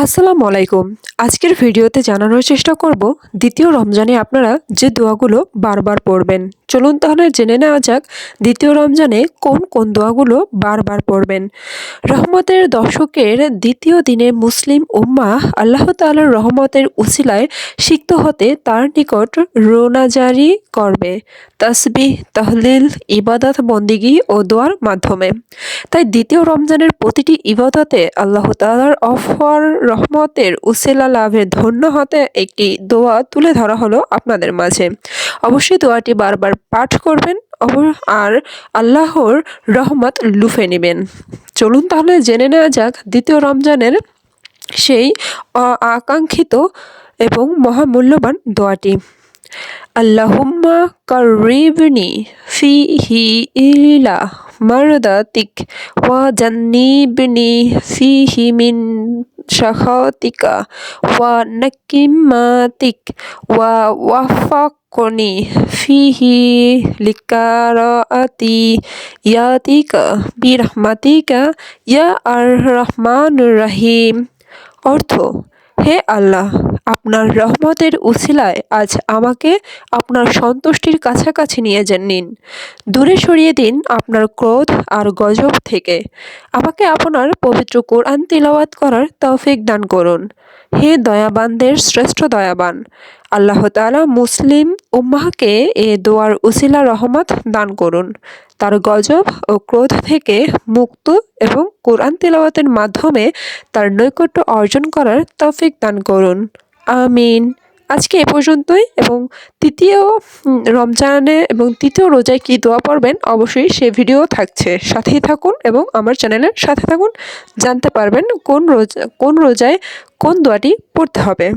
আসসালামু আলাইকুম। আজকের ভিডিওতে জানানোর চেষ্টা করব দ্বিতীয় রমজানে আপনারা যে দোয়াগুলো বারবার পড়বেন চলুন তাহলে জেনে নেওয়া যাক দ্বিতীয় রমজানে কোন কোন দোয়াগুলো বারবার পড়বেন। রহমতের দশকের দ্বিতীয় দিনে মুসলিম উম্মা আল্লাহ তাআলার রহমতের উসিলায় সিক্ত হতে তার নিকট রোনাজারি করবে। তসবিহ, তহলিল, ইবাদত, বন্দিগি ও দোয়ার মাধ্যমে। তাই দ্বিতীয় রমজানের প্রতিটি ইবাদতে আল্লাহ তাআলার অফর রহমতের উসিলা লাভে ধন্য হতে একটি দোয়া তুলে ধরা হলো আপনাদের মাঝে। অবশ্যই দোয়াটি বারবার পাঠ করবেন আর আল্লাহর রহমত লুফে নেবেন। চলুন তাহলে জেনে নেওয়া যাক দ্বিতীয় রমজানের সেই আকাঙ্ক্ষিত এবং মহামূল্যবান দোয়াটি। আল্লাহুম্মা কারিবনি ফিহি ইলা মারদাতিক ওয়া জান্নিবনি ফিহি মিন শাখাতিকা ওয়া নাকিমাতিক ওয়া ওয়াফাকনি ফিহি লিকারাতি ইয়াতিকা বিরহমাতিকা ইয়া আর রহমানুর রহিম অর্থ হে আল্লাহ, আপনার রহমতের উসিলায় আজ আমাকে আপনার সন্তুষ্টির কাছাকাছি নিয়ে যান নিন। দূরে সরিয়ে দিন আপনার ক্রোধ আর গজব থেকে। আমাকে আপনার পবিত্র কোরআন তিলাওয়াত করার তৌফিক দান করুন। হে দয়াবানদের শ্রেষ্ঠ দয়াবান আল্লাহ তালা মুসলিম উম্মাহকে এ দোয়ার উসিলা রহমত দান করুন। তার গজব ও ক্রোধ থেকে মুক্ত এবং কোরআন তিলাওয়াতের মাধ্যমে তার নৈকট্য অর্জন করার তৌফিক দান করুন। আমিন। আজকে এ পর্যন্তই এবং তৃতীয় রমজানে এবং তৃতীয় রোজায় কী দোয়া পড়বেন অবশ্যই সে ভিডিও থাকছে। সাথেই থাকুন এবং আমার চ্যানেলের সাথে থাকুন। জানতে পারবেন কোন রোজা, কোন রোজায় কোন দোয়াটি পড়তে হবে।